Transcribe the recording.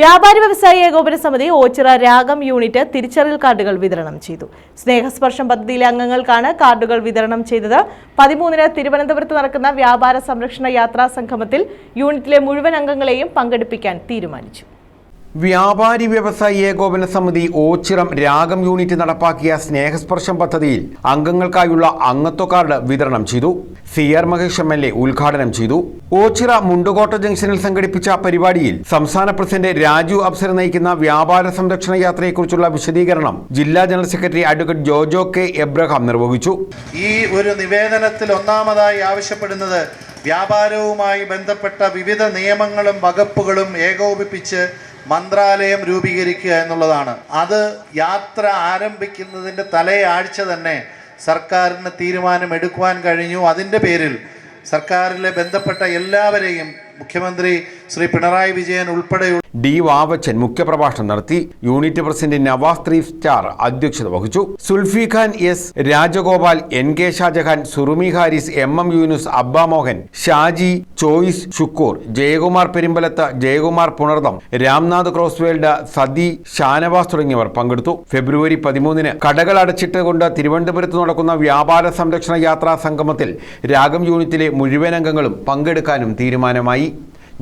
വ്യാപാരി വ്യവസായി ഏകോപന സമിതി ഓച്ചിറ രാഗം യൂണിറ്റ് തിരിച്ചറിയൽ കാർഡുകൾ വിതരണം ചെയ്തു. സ്നേഹസ്പർശം പദ്ധതിയിലെ അംഗങ്ങൾക്കാണ് കാർഡുകൾ വിതരണം ചെയ്തത്. പതിമൂന്നിന് തിരുവനന്തപുരത്ത് നടക്കുന്ന വ്യാപാര സംരക്ഷണ യാത്രാ സംഗമത്തിൽ യൂണിറ്റിലെ മുഴുവൻ അംഗങ്ങളെയും പങ്കെടുപ്പിക്കാൻ തീരുമാനിച്ചു. വ്യാപാരി വ്യവസായി ഏകോപന സമിതി ഓച്ചിറം രാഗം യൂണിറ്റ് നടപ്പാക്കിയ സ്നേഹസ്പർശം പദ്ധതിയിൽ അംഗങ്ങൾക്കായുള്ള അംഗത്വ കാർഡ് വിതരണം ചെയ്തു. C R Mahesh M L A ഉദ്ഘാടനം ചെയ്തു. ഓച്ചിറ മുണ്ടുകോട്ട ജംഗ്ഷനിൽ സംഘടിപ്പിച്ച പരിപാടിയിൽ സംസ്ഥാന പ്രസിഡന്റ് രാജു അബ്സർ നയിക്കുന്ന വ്യാപാര സംരക്ഷണ യാത്രയെക്കുറിച്ചുള്ള വിശദീകരണം ജില്ലാ general secretary advocate Jojo K Abraham നിർവഹിച്ചു. ഈ ഒരു നിവേദനത്തിൽ ഒന്നാമതായി ആവശ്യപ്പെടുന്നത് വ്യാപാരവുമായി ബന്ധപ്പെട്ട വിവിധ നിയമങ്ങളും വകുപ്പുകളും ഏകോപിപ്പിച്ച് മന്ത്രാലയം രൂപീകരിക്കുക എന്നുള്ളതാണ്. അത് യാത്ര ആരംഭിക്കുന്നതിന്റെ തലേ ആഴ്ച തന്നെ സർക്കാരിന് തീരുമാനമെടുക്കുവാൻ കഴിഞ്ഞു. അതിന്റെ പേരിൽ സർക്കാരിലെ ബന്ധപ്പെട്ട എല്ലാവരെയും മുഖ്യമന്ത്രി ശ്രീ പിണറായി വിജയൻ ഉൾപ്പെടെ ഡി വാവച്ചൻ മുഖ്യപ്രഭാഷണം നടത്തി unit president Navas three star അധ്യക്ഷത വഹിച്ചു. Sulfi Khan S Rajagopal N K Shajahan Surumi Haris M M Yunus Abba Mohan Shaji choice Shukkur Jayakumar Perumbalath Jayakumar Punartham Ramnath ക്രോസ്വേൽഡ് sati Shanavas തുടങ്ങിയവർ പങ്കെടുത്തു. ഫെബ്രുവരി പതിമൂന്നിന് കടകൾ അടച്ചിട്ടുകൊണ്ട് തിരുവനന്തപുരത്ത് നടക്കുന്ന വ്യാപാര സംരക്ഷണ യാത്രാ സംഗമത്തിൽ രാഗം യൂണിറ്റിലെ മുഴുവൻ അംഗങ്ങളും പങ്കെടുക്കാനും തീരുമാനമായി.